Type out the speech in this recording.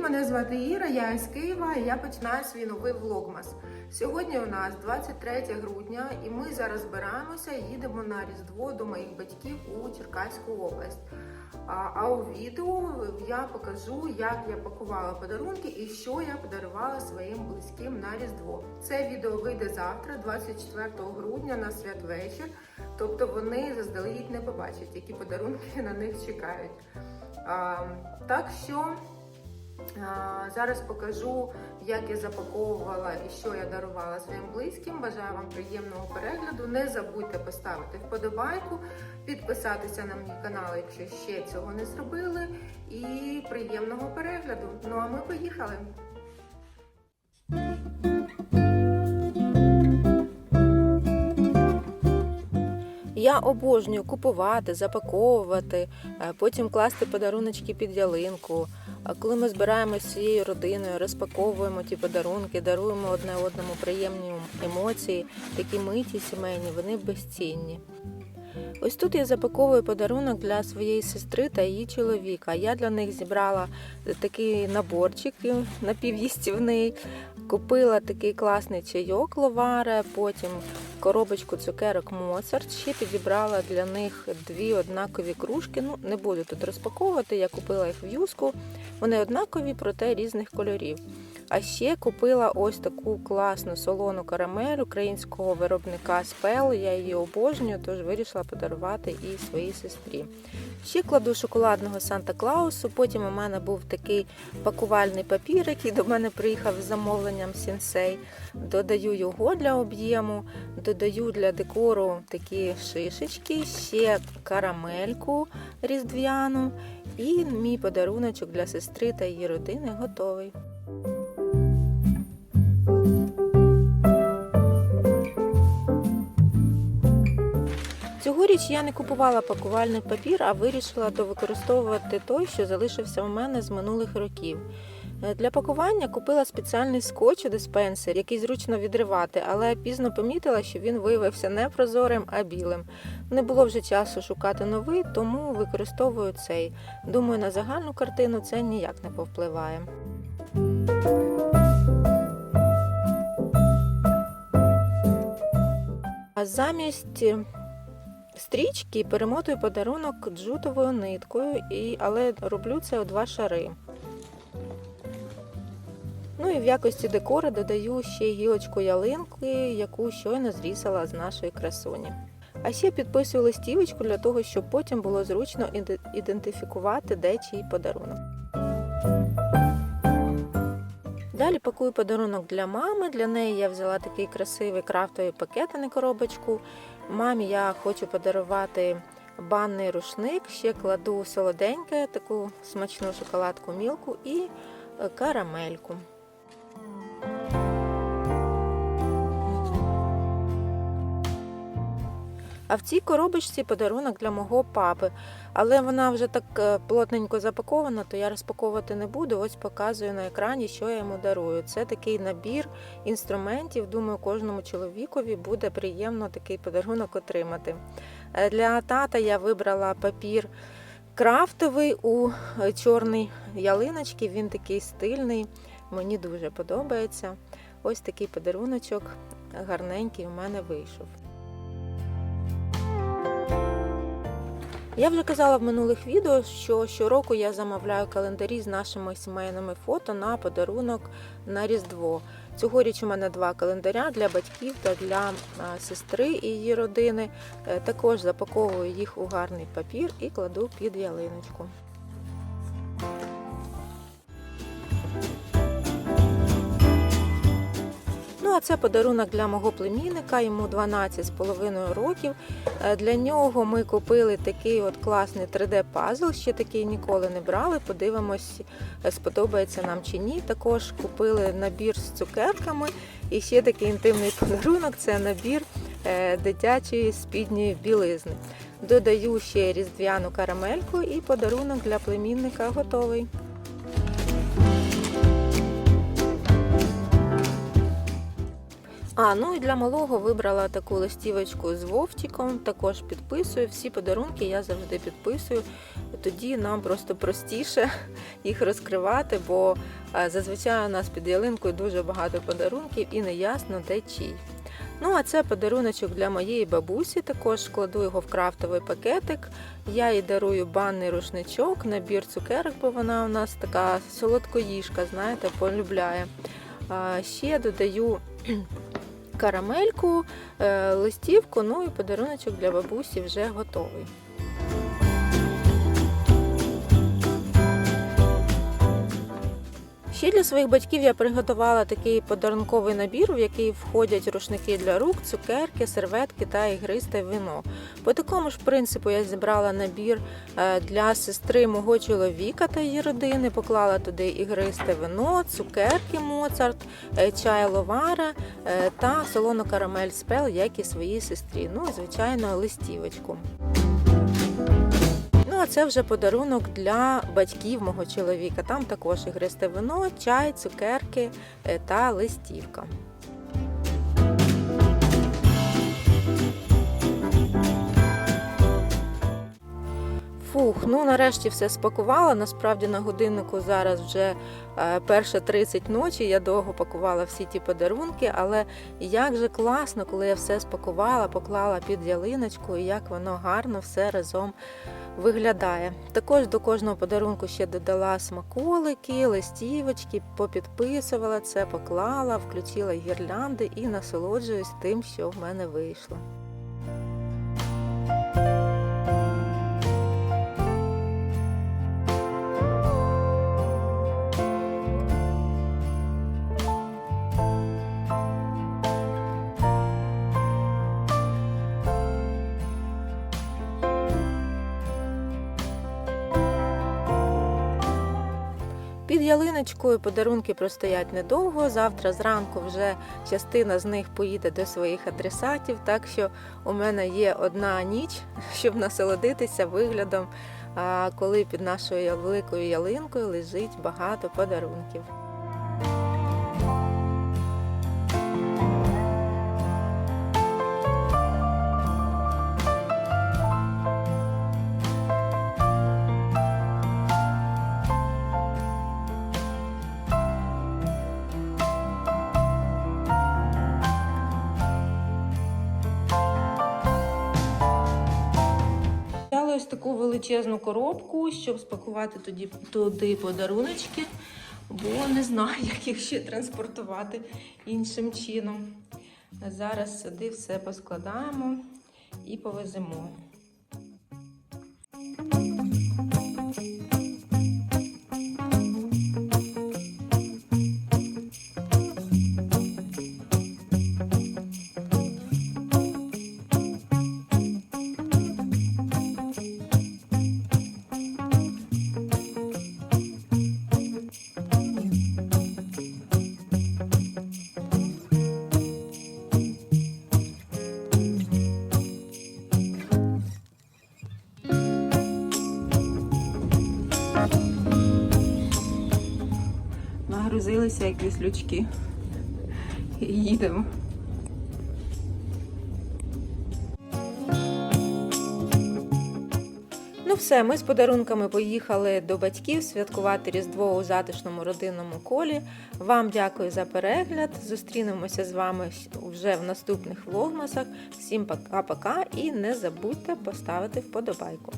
Мене звати Іра, я із Києва і я починаю свій новий влогмас. Сьогодні у нас 23 грудня, і ми зараз збираємося і їдемо на Різдво до моїх батьків у Черкаську область. А, а у відео я покажу, як я пакувала подарунки і що я подарувала своїм близьким на Різдво. Це відео вийде завтра, 24 грудня, на святвечір. Тобто вони заздалегідь не побачать, які подарунки на них чекають. А, так що зараз покажу, як я запаковувала і що я дарувала своїм близьким. Бажаю вам приємного перегляду. Не забудьте поставити вподобайку, підписатися на мій канал, якщо ще цього не зробили. І приємного перегляду. Ну а ми поїхали. Я обожнюю купувати, запаковувати, е, потім класти подаруночки під ялинку. А коли ми збираємося всією родиною, розпаковуємо ті подарунки, даруємо одне одному приємні емоції, такі миті сімейні, вони безцінні. Ось тут я запаковую подарунок для своєї сестри та її чоловіка. Я для них зібрала такий наборчик напів'їстівний, купила такий класний чайок ловаре, потім коробочку цукерок Моцарт. Ще підібрала для них дві однакові кружки. Ну, не буду тут розпаковувати, я купила їх в юску. Вони однакові, проте різних кольорів. А ще купила ось таку класну солону карамель українського виробника Спел. Я її обожнюю, тож вирішила подарувати і своїй сестрі. Ще кладу шоколадного Санта Клаусу. Потім у мене був такий пакувальний папір, який до мене приїхав з замовленням сінсей. Додаю його для об'єму, додаю для декору такі шишечки, ще карамельку різдвяну. І мій подаруночок для сестри та її родини готовий. Цьогоріч я не купувала пакувальний папір, а вирішила довикористовувати той, що залишився у мене з минулих років. Е, Для пакування купила спеціальний скотч у диспенсер, який зручно відривати, але пізно помітила, що він виявився не прозорим, а білим. Не було вже часу шукати новий, тому використовую цей. Думаю, на загальну картину це ніяк не повпливає. Замість стрічки перемотую подарунок джутовою ниткою, і, але роблю це у два шари. Ну і в якості декора додаю ще гілочку ялинки, яку щойно зрізала з нашої красуні. А ще підписую листівочку для того, щоб потім було зручно ідентифікувати, де чий подарунок. Далі пакую подарунок для мами. Для неї я взяла такий красивий крафтовий пакет, а не коробочку. Мамі я хочу подарувати банний рушник, ще кладу солоденьке, таку смачну шоколадку мілку і е, карамельку. А в цій коробочці подарунок для мого папи. Але вона вже так е, плотненько запакована, то я розпаковувати не буду. Ось показую на екрані, що я йому дарую. Це такий набір інструментів. Думаю, кожному чоловікові буде приємно такий подарунок отримати. Е, Для тата я вибрала папір крафтовий у е, чорній ялиночці. Він такий стильний, мені дуже подобається. Ось такий подаруночок гарненький у мене вийшов. Я вже казала в минулих відео, що щороку я замовляю календарі з нашими сімейними фото на подарунок на Різдво. Цьогоріч у мене два календаря для батьків та для сестри і її родини. Е, Також запаковую їх у гарний папір і кладу під ялиночку. Це подарунок для мого племінника, йому 12,5 років. Е, Для нього ми купили такий от класний 3D-пазл, ще такий ніколи не брали. Подивимось, е, сподобається нам чи ні. Також купили набір з цукерками. І ще такий інтимний подарунок це набір е, дитячої спідньої білизни. Додаю ще різдвяну карамельку і подарунок для племінника готовий. А, ну і для малого вибрала таку листівочку з вовтіком, також підписую. Всі подарунки я завжди підписую. Тоді нам просто простіше їх розкривати, бо е, зазвичай у нас під ялинкою дуже багато подарунків і не ясно, де чий. Ну, а це подаруночок для моєї бабусі. Також кладу його в крафтовий пакетик. Я їй дарую банний рушничок, набір цукерок, бо вона у нас така солодкоїжка, знаєте, полюбляє. Ще додаю карамельку, е, листівку, ну і подаруночок для бабусі вже готовий. Ще для своїх батьків я приготувала такий подарунковий набір, в який входять рушники для рук, цукерки, серветки та ігристе вино. По такому ж принципу я зібрала набір е, для сестри мого чоловіка та її родини. Поклала туди ігристе вино, цукерки Моцарт, е, чай ловара е, та солону карамель спел, як і своїй сестрі. Ну і звичайно листівочку. А це вже подарунок для батьків мого чоловіка. Там також ігристе вино, чай, цукерки е, та листівка. Фух, ну нарешті все спакувала. Насправді на годиннику зараз вже е, перша 30 ночі. Я довго пакувала всі ті подарунки, але як же класно, коли я все спакувала, поклала під ялиночку, і як воно гарно все разом виглядає. Також до кожного подарунку ще додала смаколики, листівочки, попідписувала це, поклала, включила гірлянди і насолоджуюсь тим, що в мене вийшло. Під ялиночкою подарунки простоять недовго. Завтра зранку вже частина з них поїде до своїх адресатів. Так що у мене є одна ніч, щоб насолодитися виглядом, коли під нашою великою ялинкою лежить багато подарунків. Таку величезну коробку, щоб спакувати тоді туди подаруночки, бо не знаю, як їх ще транспортувати іншим чином. Зараз сюди все поскладаємо і повеземо. Нагрузилися як віслючки. Їдемо. Ну все, ми з подарунками поїхали до батьків святкувати Різдво у затишному родинному колі. Вам дякую за перегляд. Зустрінемося з вами вже в наступних влогмасах. Всім пока-пока і не забудьте поставити вподобайку.